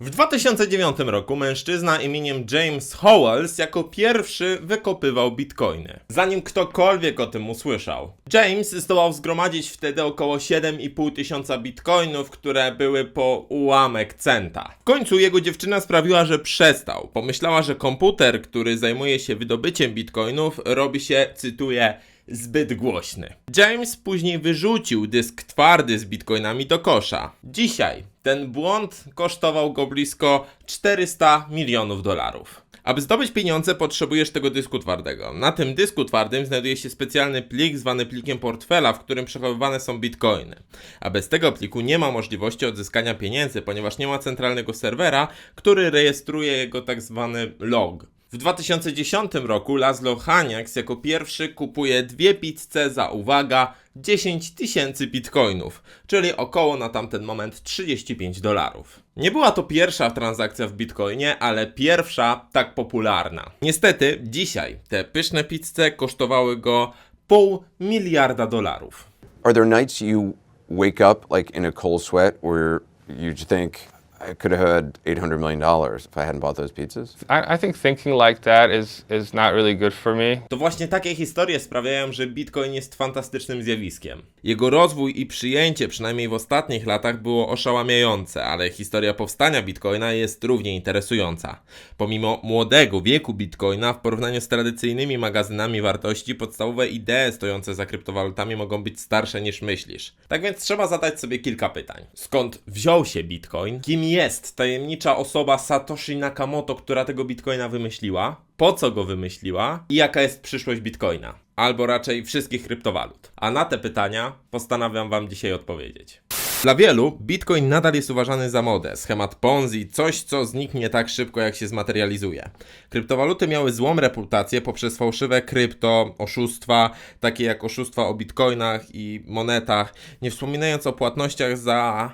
W 2009 roku mężczyzna imieniem James Howells jako pierwszy wykopywał bitcoiny. Zanim ktokolwiek o tym usłyszał. James zdołał zgromadzić wtedy około 7,5 tysiąca bitcoinów, które były po ułamek centa. W końcu jego dziewczyna sprawiła, że przestał. Pomyślała, że komputer, który zajmuje się wydobyciem bitcoinów, robi się, cytuję, zbyt głośny. James później wyrzucił dysk twardy z bitcoinami do kosza. Dzisiaj ten błąd kosztował go blisko 400 milionów dolarów. Aby zdobyć pieniądze, potrzebujesz tego dysku twardego. Na tym dysku twardym znajduje się specjalny plik zwany plikiem portfela, w którym przechowywane są bitcoiny. A bez tego pliku nie ma możliwości odzyskania pieniędzy, ponieważ nie ma centralnego serwera, który rejestruje jego tak zwany log. W 2010 roku Laszlo Haniaks jako pierwszy kupuje dwie pizze za, uwaga, 10 tysięcy bitcoinów, czyli około na tamten moment 35 dolarów. Nie była to pierwsza transakcja w bitcoinie, ale pierwsza tak popularna. Niestety, dzisiaj te pyszne pizze kosztowały go pół miliarda dolarów. Are there nights you wake up like in a cold sweat where you think I could have had eight hundred million dollars if I hadn't bought those pizzas? I, I think thinking like that is is not really good for me. To właśnie takie historie sprawiają, że Bitcoin jest fantastycznym zjawiskiem. Jego rozwój i przyjęcie, przynajmniej w ostatnich latach, było oszałamiające, ale historia powstania Bitcoina jest równie interesująca. Pomimo młodego wieku Bitcoina, w porównaniu z tradycyjnymi magazynami wartości, podstawowe idee stojące za kryptowalutami mogą być starsze niż myślisz. Tak więc trzeba zadać sobie kilka pytań. Skąd wziął się Bitcoin? Kim jest tajemnicza osoba Satoshi Nakamoto, która tego Bitcoina wymyśliła? Po co go wymyśliła? I jaka jest przyszłość Bitcoina? Albo raczej wszystkich kryptowalut. A na te pytania postanawiam Wam dzisiaj odpowiedzieć. Dla wielu Bitcoin nadal jest uważany za modę, schemat Ponzi, coś co zniknie tak szybko jak się zmaterializuje. Kryptowaluty miały złą reputację poprzez fałszywe krypto, oszustwa, takie jak oszustwa o bitcoinach i monetach, nie wspominając o płatnościach za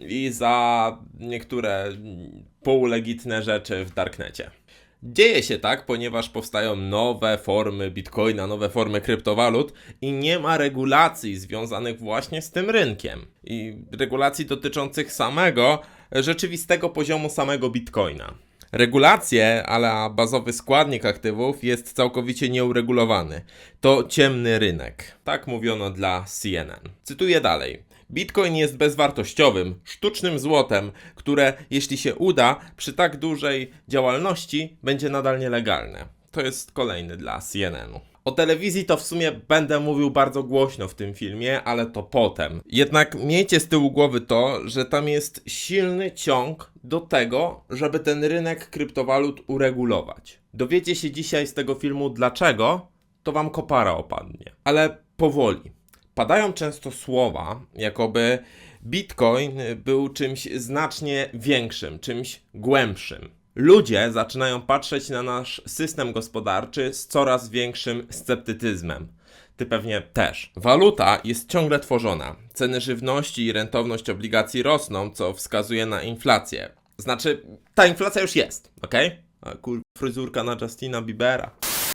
i za niektóre półlegitne rzeczy w darknecie. Dzieje się tak, ponieważ powstają nowe formy bitcoina, nowe formy kryptowalut i nie ma regulacji związanych właśnie z tym rynkiem. I regulacji dotyczących samego rzeczywistego poziomu samego bitcoina. Regulacje, ale bazowy składnik aktywów jest całkowicie nieuregulowany. To ciemny rynek. Tak mówiono dla CNN. Cytuję dalej. Bitcoin jest bezwartościowym, sztucznym złotem, które, jeśli się uda, przy tak dużej działalności będzie nadal nielegalne. To jest kolejny dla CNN-u. O telewizji to w sumie będę mówił bardzo głośno w tym filmie, ale to potem. Jednak miejcie z tyłu głowy to, że tam jest silny ciąg do tego, żeby ten rynek kryptowalut uregulować. Dowiecie się dzisiaj z tego filmu dlaczego, to wam kopara opadnie. Ale powoli. Padają często słowa, jakoby Bitcoin był czymś znacznie większym, czymś głębszym. Ludzie zaczynają patrzeć na nasz system gospodarczy z coraz większym sceptycyzmem. Ty pewnie też. Waluta jest ciągle tworzona. Ceny żywności i rentowność obligacji rosną, co wskazuje na inflację. Znaczy, ta inflacja już jest, ok? A kur... fryzurka na Justina Biebera.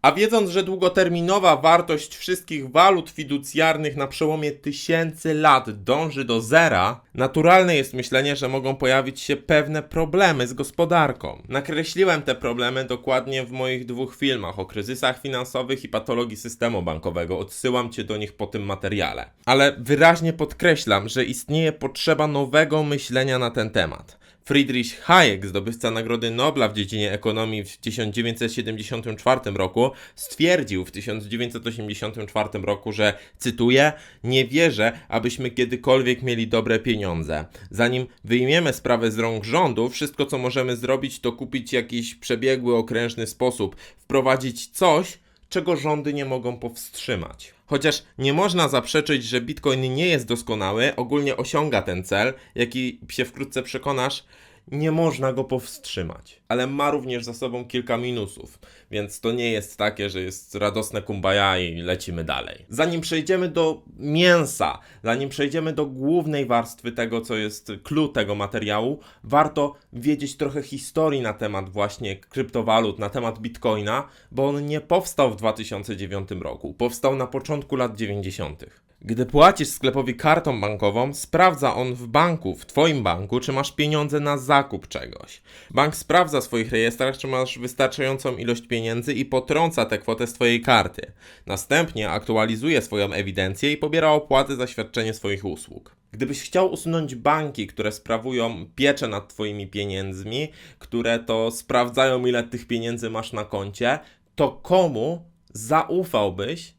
A wiedząc, że długoterminowa wartość wszystkich walut fiducjarnych na przełomie tysięcy lat dąży do zera, naturalne jest myślenie, że mogą pojawić się pewne problemy z gospodarką. Nakreśliłem te problemy dokładnie w moich dwóch filmach o kryzysach finansowych i patologii systemu bankowego. Odsyłam Cię do nich po tym materiale. Ale wyraźnie podkreślam, że istnieje potrzeba nowego myślenia na ten temat. Friedrich Hayek, zdobywca Nagrody Nobla w dziedzinie ekonomii w 1974 roku, stwierdził w 1984 roku, że, cytuję, nie wierzę, abyśmy kiedykolwiek mieli dobre pieniądze. Zanim wyjmiemy sprawę z rąk rządu, wszystko co możemy zrobić to kupić jakiś przebiegły, okrężny sposób, wprowadzić coś, czego rządy nie mogą powstrzymać. Chociaż nie można zaprzeczyć, że Bitcoin nie jest doskonały, ogólnie osiąga ten cel, jaki się wkrótce przekonasz, nie można go powstrzymać. Ale ma również za sobą kilka minusów, więc to nie jest takie, że jest radosne kumbaya i lecimy dalej. Zanim przejdziemy do mięsa, zanim przejdziemy do głównej warstwy tego, co jest clue tego materiału, warto wiedzieć trochę historii na temat właśnie kryptowalut, na temat bitcoina, bo on nie powstał w 2009 roku, powstał na początku lat 90. Gdy płacisz sklepowi kartą bankową, sprawdza on w banku, w Twoim banku, czy masz pieniądze na zakup czegoś. Bank sprawdza w swoich rejestrach, czy masz wystarczającą ilość pieniędzy i potrąca tę kwotę z Twojej karty. Następnie aktualizuje swoją ewidencję i pobiera opłaty za świadczenie swoich usług. Gdybyś chciał usunąć banki, które sprawują pieczę nad Twoimi pieniędzmi, które to sprawdzają, ile tych pieniędzy masz na koncie, to komu zaufałbyś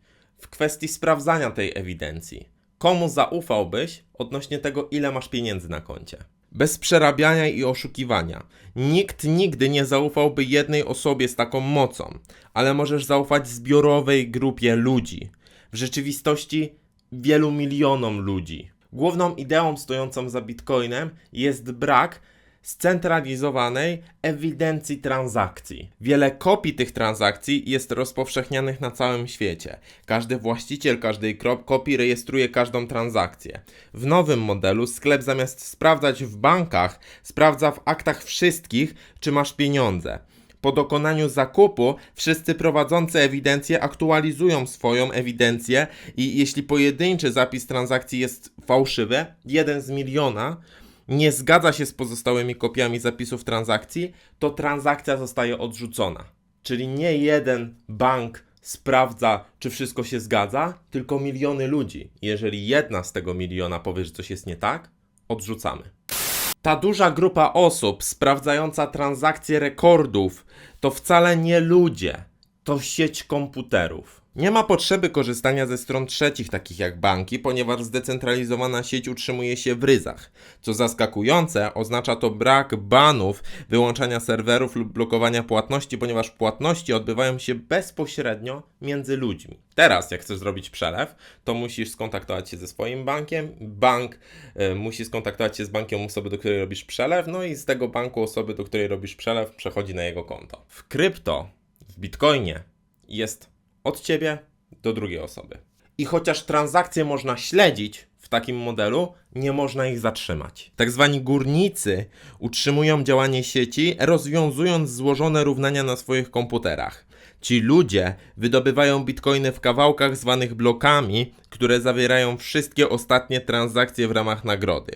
w kwestii sprawdzania tej ewidencji? Komu zaufałbyś odnośnie tego, ile masz pieniędzy na koncie? Bez przerabiania i oszukiwania. Nikt nigdy nie zaufałby jednej osobie z taką mocą, ale możesz zaufać zbiorowej grupie ludzi. W rzeczywistości wielu milionom ludzi. Główną ideą stojącą za Bitcoinem jest brak scentralizowanej ewidencji transakcji. Wiele kopii tych transakcji jest rozpowszechnianych na całym świecie. Każdy właściciel każdej kopii rejestruje każdą transakcję. W nowym modelu sklep zamiast sprawdzać w bankach, sprawdza w aktach wszystkich, czy masz pieniądze. Po dokonaniu zakupu wszyscy prowadzący ewidencję aktualizują swoją ewidencję i jeśli pojedynczy zapis transakcji jest fałszywy, jeden z miliona, nie zgadza się z pozostałymi kopiami zapisów transakcji, to transakcja zostaje odrzucona. Czyli nie jeden bank sprawdza, czy wszystko się zgadza, tylko miliony ludzi. Jeżeli jedna z tego miliona powie, że coś jest nie tak, odrzucamy. Ta duża grupa osób sprawdzająca transakcje rekordów to wcale nie ludzie, to sieć komputerów. Nie ma potrzeby korzystania ze stron trzecich, takich jak banki, ponieważ zdecentralizowana sieć utrzymuje się w ryzach. Co zaskakujące, oznacza to brak banów, wyłączania serwerów lub blokowania płatności, ponieważ płatności odbywają się bezpośrednio między ludźmi. Teraz, jak chcesz zrobić przelew, to musisz skontaktować się ze swoim bankiem, bank e, musi skontaktować się z bankiem osoby, do której robisz przelew, no i z tego banku osoby, do której robisz przelew, przechodzi na jego konto. W krypto, w bitcoinie jest od ciebie do drugiej osoby. I chociaż transakcje można śledzić w takim modelu, nie można ich zatrzymać. Tak zwani górnicy utrzymują działanie sieci, rozwiązując złożone równania na swoich komputerach. Ci ludzie wydobywają bitcoiny w kawałkach zwanych blokami, które zawierają wszystkie ostatnie transakcje w ramach nagrody.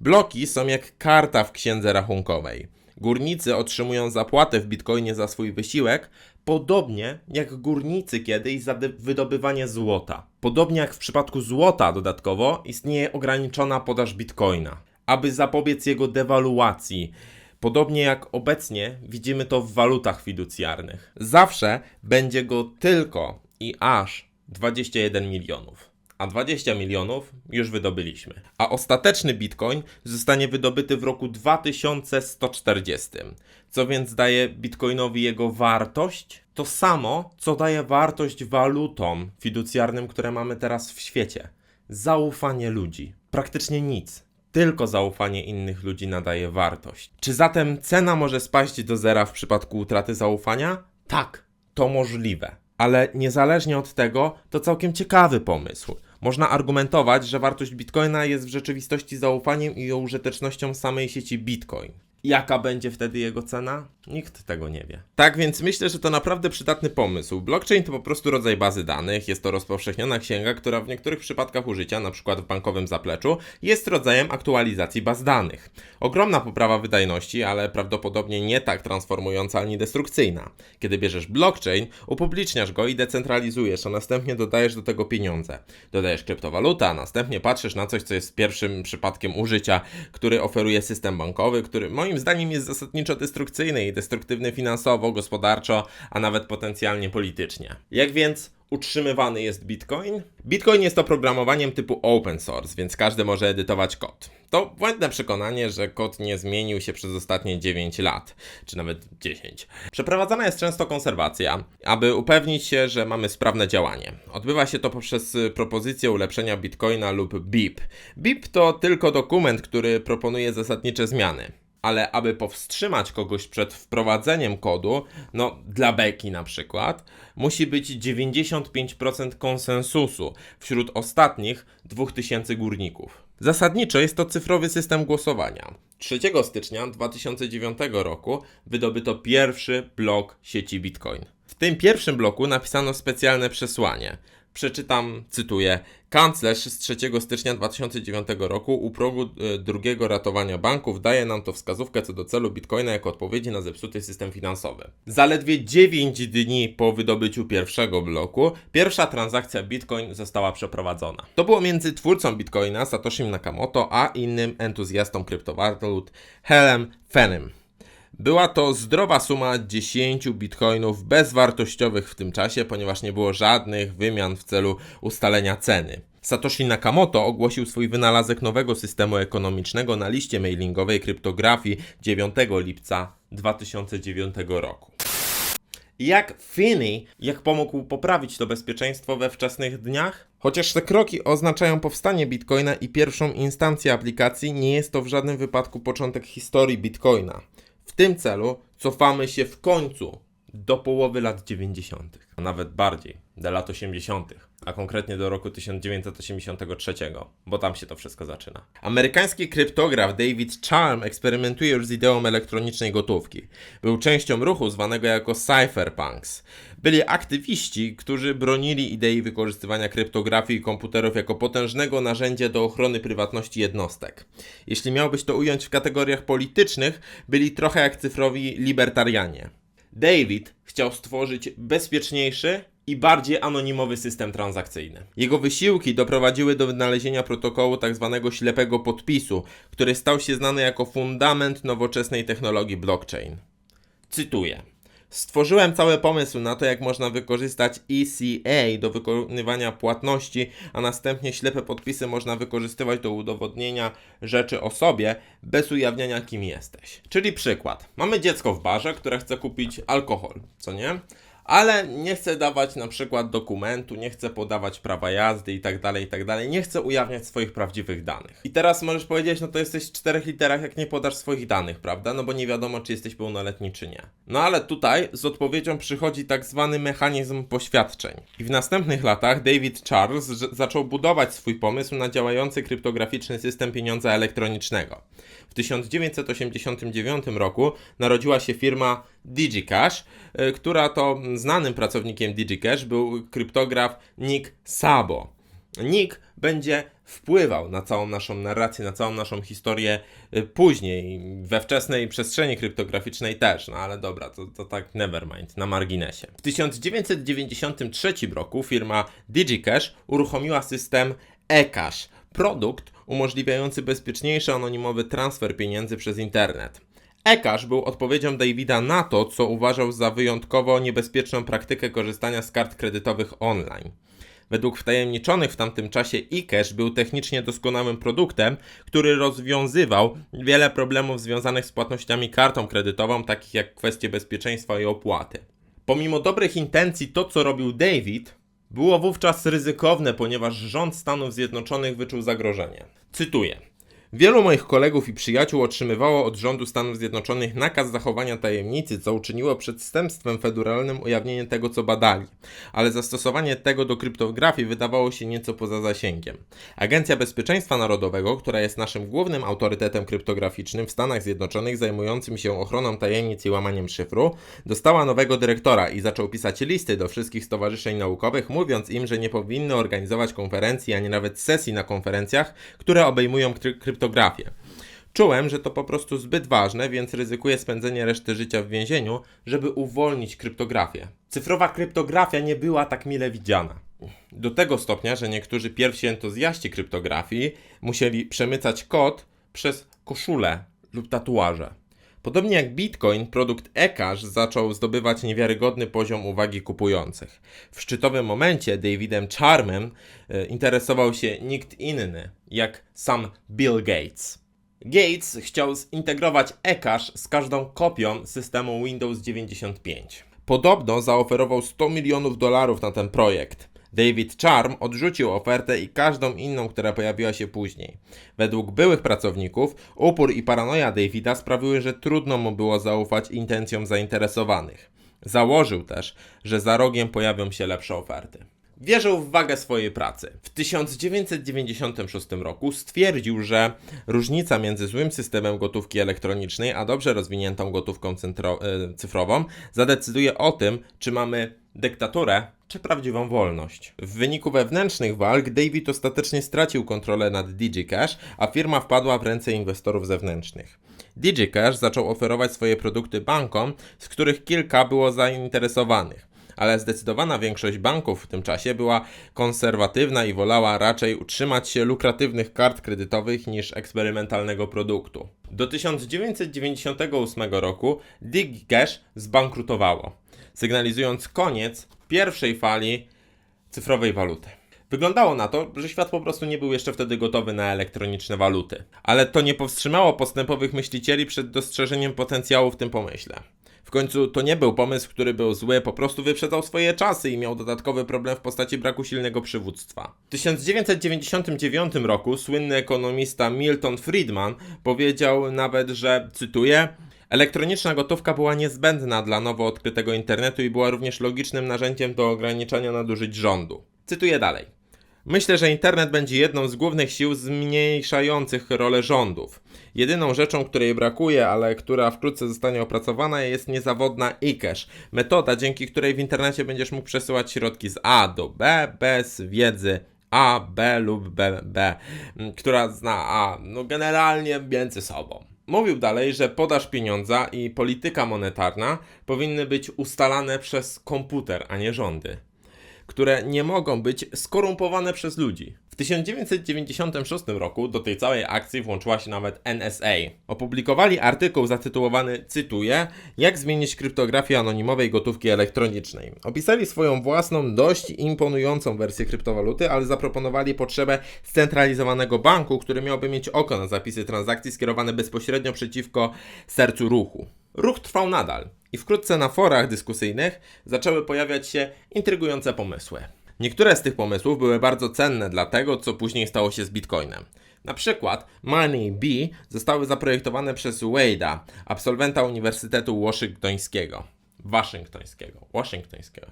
Bloki są jak karta w księdze rachunkowej. Górnicy otrzymują zapłatę w bitcoinie za swój wysiłek, podobnie jak górnicy kiedyś za wydobywanie złota. Podobnie jak w przypadku złota dodatkowo istnieje ograniczona podaż bitcoina, aby zapobiec jego dewaluacji. Podobnie jak obecnie widzimy to w walutach fiducjarnych. Zawsze będzie go tylko i aż 21 milionów a 20 milionów już wydobyliśmy. A ostateczny bitcoin zostanie wydobyty w roku 2140. Co więc daje bitcoinowi jego wartość? To samo, co daje wartość walutom fiducjarnym, które mamy teraz w świecie. Zaufanie ludzi. Praktycznie nic. Tylko zaufanie innych ludzi nadaje wartość. Czy zatem cena może spaść do zera w przypadku utraty zaufania? Tak, to możliwe. Ale niezależnie od tego, to całkiem ciekawy pomysł. Można argumentować, że wartość bitcoina jest w rzeczywistości zaufaniem i użytecznością samej sieci Bitcoin. Jaka będzie wtedy jego cena? Nikt tego nie wie. Tak więc myślę, że to naprawdę przydatny pomysł. Blockchain to po prostu rodzaj bazy danych, jest to rozpowszechniona księga, która w niektórych przypadkach użycia, np. w bankowym zapleczu, jest rodzajem aktualizacji baz danych. Ogromna poprawa wydajności, ale prawdopodobnie nie tak transformująca ani destrukcyjna. Kiedy bierzesz blockchain, upubliczniasz go i decentralizujesz, a następnie dodajesz do tego pieniądze. Dodajesz kryptowalutę, a następnie patrzysz na coś, co jest pierwszym przypadkiem użycia, który oferuje system bankowy, który moim zdaniem jest zasadniczo destrukcyjny i destruktywny finansowo, gospodarczo, a nawet potencjalnie politycznie. Jak więc utrzymywany jest Bitcoin? Bitcoin jest oprogramowaniem typu open source, więc każdy może edytować kod. To błędne przekonanie, że kod nie zmienił się przez ostatnie 9 lat, czy nawet 10. Przeprowadzana jest często konserwacja, aby upewnić się, że mamy sprawne działanie. Odbywa się to poprzez y, propozycję ulepszenia Bitcoina lub BIP. BIP to tylko dokument, który proponuje zasadnicze zmiany ale aby powstrzymać kogoś przed wprowadzeniem kodu, no dla beki na przykład, musi być 95% konsensusu wśród ostatnich 2000 górników. Zasadniczo jest to cyfrowy system głosowania. 3 stycznia 2009 roku wydobyto pierwszy blok sieci Bitcoin. W tym pierwszym bloku napisano specjalne przesłanie. Przeczytam, cytuję: Kanclerz z 3 stycznia 2009 roku u progu e, drugiego ratowania banków daje nam to wskazówkę co do celu Bitcoina jako odpowiedzi na zepsuty system finansowy. Zaledwie 9 dni po wydobyciu pierwszego bloku, pierwsza transakcja Bitcoin została przeprowadzona. To było między twórcą Bitcoina, Satoshim Nakamoto, a innym entuzjastą kryptowalut, Helem Fenym. Była to zdrowa suma 10 bitcoinów bezwartościowych w tym czasie, ponieważ nie było żadnych wymian w celu ustalenia ceny. Satoshi Nakamoto ogłosił swój wynalazek nowego systemu ekonomicznego na liście mailingowej kryptografii 9 lipca 2009 roku. Jak Finney, jak pomógł poprawić to bezpieczeństwo we wczesnych dniach? Chociaż te kroki oznaczają powstanie Bitcoina i pierwszą instancję aplikacji, nie jest to w żadnym wypadku początek historii Bitcoina. W tym celu cofamy się w końcu do połowy lat 90., a nawet bardziej, do lat 80., a konkretnie do roku 1983, bo tam się to wszystko zaczyna. Amerykański kryptograf David Charm eksperymentuje już z ideą elektronicznej gotówki. Był częścią ruchu zwanego jako cypherpunks. Byli aktywiści, którzy bronili idei wykorzystywania kryptografii i komputerów jako potężnego narzędzia do ochrony prywatności jednostek. Jeśli miałbyś to ująć w kategoriach politycznych, byli trochę jak cyfrowi libertarianie. David chciał stworzyć bezpieczniejszy i bardziej anonimowy system transakcyjny. Jego wysiłki doprowadziły do wynalezienia protokołu tzw. ślepego podpisu, który stał się znany jako fundament nowoczesnej technologii blockchain. Cytuję. Stworzyłem cały pomysł na to, jak można wykorzystać ECA do wykonywania płatności, a następnie ślepe podpisy można wykorzystywać do udowodnienia rzeczy o sobie bez ujawniania kim jesteś. Czyli przykład. Mamy dziecko w barze, które chce kupić alkohol, co nie? Ale nie chce dawać na przykład dokumentu, nie chce podawać prawa jazdy i tak dalej, i tak dalej, nie chce ujawniać swoich prawdziwych danych. I teraz możesz powiedzieć, no to jesteś w czterech literach, jak nie podasz swoich danych, prawda? No bo nie wiadomo, czy jesteś pełnoletni, czy nie. No ale tutaj z odpowiedzią przychodzi tak zwany mechanizm poświadczeń. I w następnych latach David Charles zaczął budować swój pomysł na działający kryptograficzny system pieniądza elektronicznego. W 1989 roku narodziła się firma DigiCash, y, która to znanym pracownikiem DigiCash był kryptograf Nick Szabo. Nick będzie wpływał na całą naszą narrację, na całą naszą historię y, później, we wczesnej przestrzeni kryptograficznej też, no ale dobra, to, to tak nevermind, na marginesie. W 1993 roku firma DigiCash uruchomiła system eCash, produkt umożliwiający bezpieczniejszy anonimowy transfer pieniędzy przez internet. eCash był odpowiedzią Davida na to, co uważał za wyjątkowo niebezpieczną praktykę korzystania z kart kredytowych online. Według wtajemniczonych w tamtym czasie eCash był technicznie doskonałym produktem, który rozwiązywał wiele problemów związanych z płatnościami kartą kredytową, takich jak kwestie bezpieczeństwa i opłaty. Pomimo dobrych intencji, to co robił David było wówczas ryzykowne, ponieważ rząd Stanów Zjednoczonych wyczuł zagrożenie. Cytuję. Wielu moich kolegów i przyjaciół otrzymywało od rządu Stanów Zjednoczonych nakaz zachowania tajemnicy, co uczyniło przestępstwem federalnym ujawnienie tego, co badali, ale zastosowanie tego do kryptografii wydawało się nieco poza zasięgiem. Agencja Bezpieczeństwa Narodowego, która jest naszym głównym autorytetem kryptograficznym w Stanach Zjednoczonych zajmującym się ochroną tajemnic i łamaniem szyfru, dostała nowego dyrektora i zaczął pisać listy do wszystkich stowarzyszeń naukowych, mówiąc im, że nie powinny organizować konferencji ani nawet sesji na konferencjach, które obejmują kry- kryptografię. Czułem, że to po prostu zbyt ważne, więc ryzykuję spędzenie reszty życia w więzieniu, żeby uwolnić kryptografię. Cyfrowa kryptografia nie była tak mile widziana. Do tego stopnia, że niektórzy pierwsi entuzjaści kryptografii musieli przemycać kod przez koszule lub tatuaże. Podobnie jak Bitcoin, produkt eCash zaczął zdobywać niewiarygodny poziom uwagi kupujących. W szczytowym momencie Davidem Charmem e, interesował się nikt inny, jak sam Bill Gates. Gates chciał zintegrować eCash z każdą kopią systemu Windows 95. Podobno zaoferował 100 milionów dolarów na ten projekt. David Charm odrzucił ofertę i każdą inną, która pojawiła się później. Według byłych pracowników, upór i paranoja Davida sprawiły, że trudno mu było zaufać intencjom zainteresowanych. Założył też, że za rogiem pojawią się lepsze oferty. Wierzył w wagę swojej pracy. W 1996 roku stwierdził, że różnica między złym systemem gotówki elektronicznej a dobrze rozwiniętą gotówką e, cyfrową zadecyduje o tym, czy mamy dyktaturę czy prawdziwą wolność. W wyniku wewnętrznych walk David ostatecznie stracił kontrolę nad DigiCash, a firma wpadła w ręce inwestorów zewnętrznych. DigiCash zaczął oferować swoje produkty bankom, z których kilka było zainteresowanych ale zdecydowana większość banków w tym czasie była konserwatywna i wolała raczej utrzymać się lukratywnych kart kredytowych niż eksperymentalnego produktu. Do 1998 roku DigiCash zbankrutowało, sygnalizując koniec pierwszej fali cyfrowej waluty. Wyglądało na to, że świat po prostu nie był jeszcze wtedy gotowy na elektroniczne waluty. Ale to nie powstrzymało postępowych myślicieli przed dostrzeżeniem potencjału w tym pomyśle. W końcu to nie był pomysł, który był zły, po prostu wyprzedzał swoje czasy i miał dodatkowy problem w postaci braku silnego przywództwa. W 1999 roku słynny ekonomista Milton Friedman powiedział nawet, że, cytuję, Elektroniczna gotówka była niezbędna dla nowo odkrytego internetu i była również logicznym narzędziem do ograniczania nadużyć rządu. Cytuję dalej. Myślę, że internet będzie jedną z głównych sił zmniejszających rolę rządów. Jedyną rzeczą, której brakuje, ale która wkrótce zostanie opracowana, jest niezawodna e-cash. Metoda, dzięki której w internecie będziesz mógł przesyłać środki z A do B bez wiedzy A, B lub B, która zna A, no generalnie między sobą. Mówił dalej, że podaż pieniądza i polityka monetarna powinny być ustalane przez komputer, a nie rządy które nie mogą być skorumpowane przez ludzi. W 1996 roku do tej całej akcji włączyła się nawet NSA. Opublikowali artykuł zatytułowany, cytuję, Jak zmienić kryptografię anonimowej gotówki elektronicznej. Opisali swoją własną, dość imponującą wersję kryptowaluty, ale zaproponowali potrzebę scentralizowanego banku, który miałby mieć oko na zapisy transakcji skierowane bezpośrednio przeciwko sercu ruchu. Ruch trwał nadal i wkrótce na forach dyskusyjnych zaczęły pojawiać się intrygujące pomysły. Niektóre z tych pomysłów były bardzo cenne dla tego, co później stało się z Bitcoinem. Na przykład Money B zostały zaprojektowane przez Wade'a, absolwenta Uniwersytetu Waszyngtońskiego. Waszyngtońskiego. Waszyngtońskiego.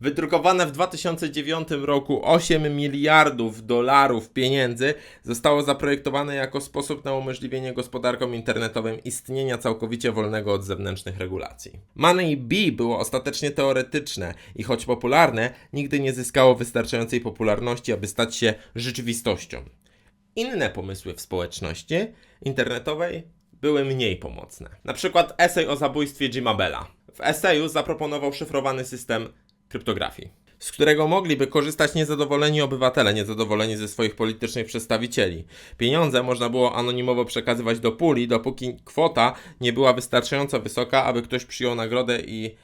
Wydrukowane w 2009 roku 8 miliardów dolarów pieniędzy zostało zaprojektowane jako sposób na umożliwienie gospodarkom internetowym istnienia całkowicie wolnego od zewnętrznych regulacji. Money B było ostatecznie teoretyczne i choć popularne, nigdy nie zyskało wystarczającej popularności, aby stać się rzeczywistością. Inne pomysły w społeczności internetowej były mniej pomocne. Na przykład esej o zabójstwie Jima Bella. W eseju zaproponował szyfrowany system kryptografii, z którego mogliby korzystać niezadowoleni obywatele, niezadowoleni ze swoich politycznych przedstawicieli. Pieniądze można było anonimowo przekazywać do puli, dopóki kwota nie była wystarczająco wysoka, aby ktoś przyjął nagrodę i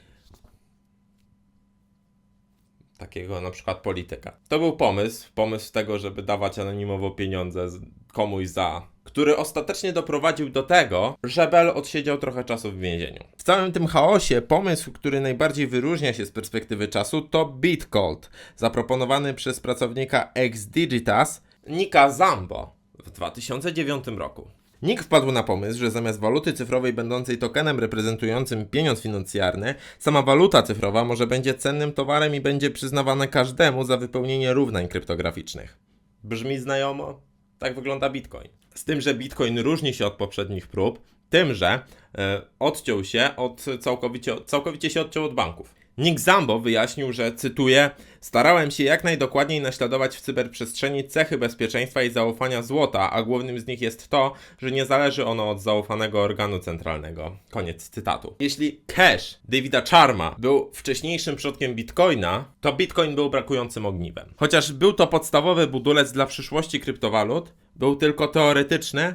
takiego na przykład polityka. To był pomysł, pomysł tego, żeby dawać anonimowo pieniądze komuś za, który ostatecznie doprowadził do tego, że Bell odsiedział trochę czasu w więzieniu. W całym tym chaosie pomysł, który najbardziej wyróżnia się z perspektywy czasu to Bitcold, zaproponowany przez pracownika ex-Digitas Nika Zambo w 2009 roku. Nick wpadł na pomysł, że zamiast waluty cyfrowej będącej tokenem reprezentującym pieniądz finansjarny, sama waluta cyfrowa może będzie cennym towarem i będzie przyznawane każdemu za wypełnienie równań kryptograficznych. Brzmi znajomo? Tak wygląda Bitcoin. Z tym, że Bitcoin różni się od poprzednich prób, tym, że e, odciął się od całkowicie, całkowicie się odciął od banków. Nick Zambo wyjaśnił, że cytuję: Starałem się jak najdokładniej naśladować w cyberprzestrzeni cechy bezpieczeństwa i zaufania złota, a głównym z nich jest to, że nie zależy ono od zaufanego organu centralnego. Koniec cytatu. Jeśli cash Davida Charma był wcześniejszym przodkiem Bitcoina, to Bitcoin był brakującym ogniwem. Chociaż był to podstawowy budulec dla przyszłości kryptowalut, był tylko teoretyczny,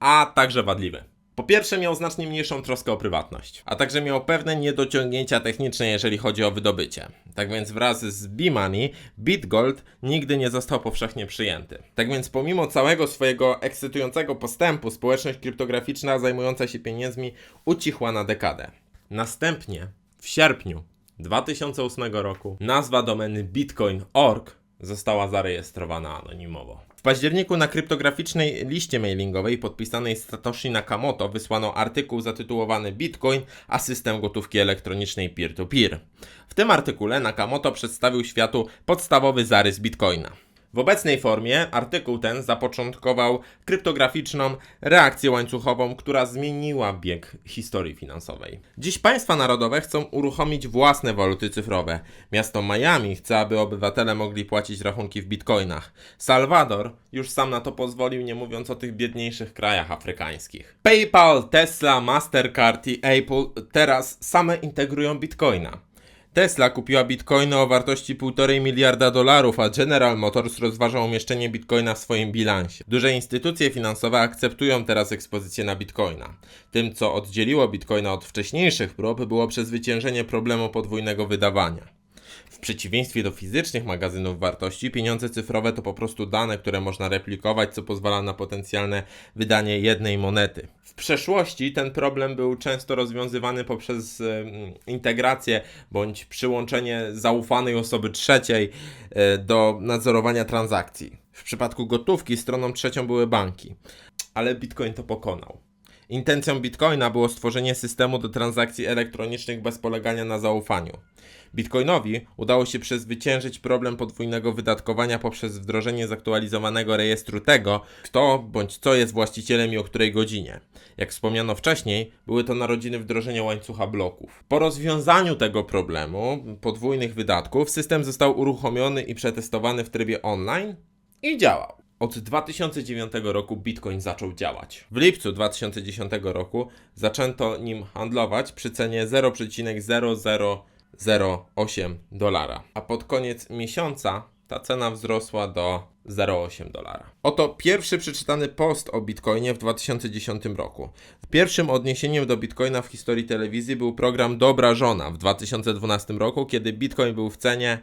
a także wadliwy. Po pierwsze miał znacznie mniejszą troskę o prywatność, a także miał pewne niedociągnięcia techniczne, jeżeli chodzi o wydobycie. Tak więc wraz z B-Money, BitGold nigdy nie został powszechnie przyjęty. Tak więc pomimo całego swojego ekscytującego postępu, społeczność kryptograficzna zajmująca się pieniędzmi ucichła na dekadę. Następnie, w sierpniu 2008 roku, nazwa domeny bitcoin.org została zarejestrowana anonimowo. Październiku na kryptograficznej liście mailingowej podpisanej Satoshi Nakamoto wysłano artykuł zatytułowany Bitcoin, a system gotówki elektronicznej peer-to-peer. W tym artykule Nakamoto przedstawił światu podstawowy zarys Bitcoina. W obecnej formie artykuł ten zapoczątkował kryptograficzną reakcję łańcuchową, która zmieniła bieg historii finansowej. Dziś państwa narodowe chcą uruchomić własne waluty cyfrowe. Miasto Miami chce, aby obywatele mogli płacić rachunki w bitcoinach. Salwador już sam na to pozwolił, nie mówiąc o tych biedniejszych krajach afrykańskich. PayPal, Tesla, Mastercard i Apple teraz same integrują bitcoina. Tesla kupiła bitcoiny o wartości 1,5 miliarda dolarów, a General Motors rozważa umieszczenie bitcoina w swoim bilansie. Duże instytucje finansowe akceptują teraz ekspozycję na bitcoina. Tym, co oddzieliło bitcoina od wcześniejszych prób, było przezwyciężenie problemu podwójnego wydawania. W przeciwieństwie do fizycznych magazynów wartości, pieniądze cyfrowe to po prostu dane, które można replikować, co pozwala na potencjalne wydanie jednej monety. W przeszłości ten problem był często rozwiązywany poprzez integrację bądź przyłączenie zaufanej osoby trzeciej e, do nadzorowania transakcji. W przypadku gotówki stroną trzecią były banki, ale Bitcoin to pokonał. Intencją Bitcoina było stworzenie systemu do transakcji elektronicznych bez polegania na zaufaniu. Bitcoinowi udało się przezwyciężyć problem podwójnego wydatkowania poprzez wdrożenie zaktualizowanego rejestru tego, kto bądź co jest właścicielem i o której godzinie. Jak wspomniano wcześniej, były to narodziny wdrożenia łańcucha bloków. Po rozwiązaniu tego problemu podwójnych wydatków, system został uruchomiony i przetestowany w trybie online i działał. Od 2009 roku Bitcoin zaczął działać. W lipcu 2010 roku zaczęto nim handlować przy cenie 0,0008 dolara, a pod koniec miesiąca ta cena wzrosła do 0,8 dolara. Oto pierwszy przeczytany post o Bitcoinie w 2010 roku. Pierwszym odniesieniem do Bitcoina w historii telewizji był program Dobra Żona w 2012 roku, kiedy Bitcoin był w cenie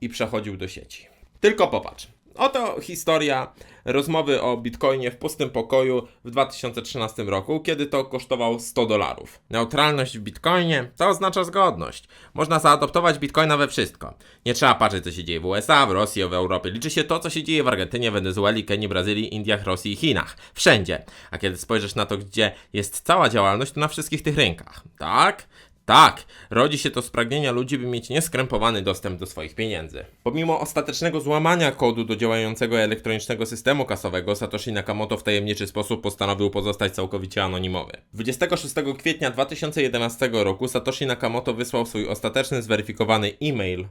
i przechodził do sieci. Tylko popatrz. Oto historia rozmowy o Bitcoinie w pustym pokoju w 2013 roku, kiedy to kosztował 100 dolarów. Neutralność w Bitcoinie to oznacza zgodność. Można zaadoptować Bitcoina we wszystko. Nie trzeba patrzeć, co się dzieje w USA, w Rosji, w Europie. Liczy się to, co się dzieje w Argentynie, Wenezueli, Kenii, Brazylii, Indiach, Rosji i Chinach. Wszędzie. A kiedy spojrzysz na to, gdzie jest cała działalność, to na wszystkich tych rynkach. Tak? Tak, rodzi się to z pragnienia ludzi, by mieć nieskrępowany dostęp do swoich pieniędzy. Pomimo ostatecznego złamania kodu do działającego elektronicznego systemu kasowego, Satoshi Nakamoto w tajemniczy sposób postanowił pozostać całkowicie anonimowy. 26 kwietnia 2011 roku Satoshi Nakamoto wysłał swój ostateczny zweryfikowany e-mail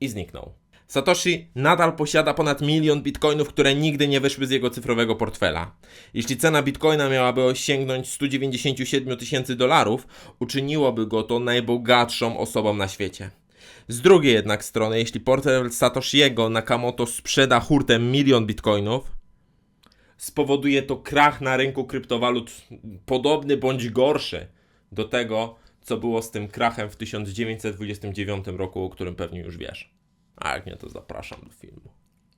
i zniknął. Satoshi nadal posiada ponad milion bitcoinów, które nigdy nie wyszły z jego cyfrowego portfela. Jeśli cena bitcoina miałaby osiągnąć 197 tysięcy dolarów, uczyniłoby go to najbogatszą osobą na świecie. Z drugiej jednak strony, jeśli portfel Satoshiego Nakamoto sprzeda hurtem milion bitcoinów, spowoduje to krach na rynku kryptowalut podobny bądź gorszy do tego, co było z tym krachem w 1929 roku, o którym pewnie już wiesz. A jak nie, to zapraszam do filmu.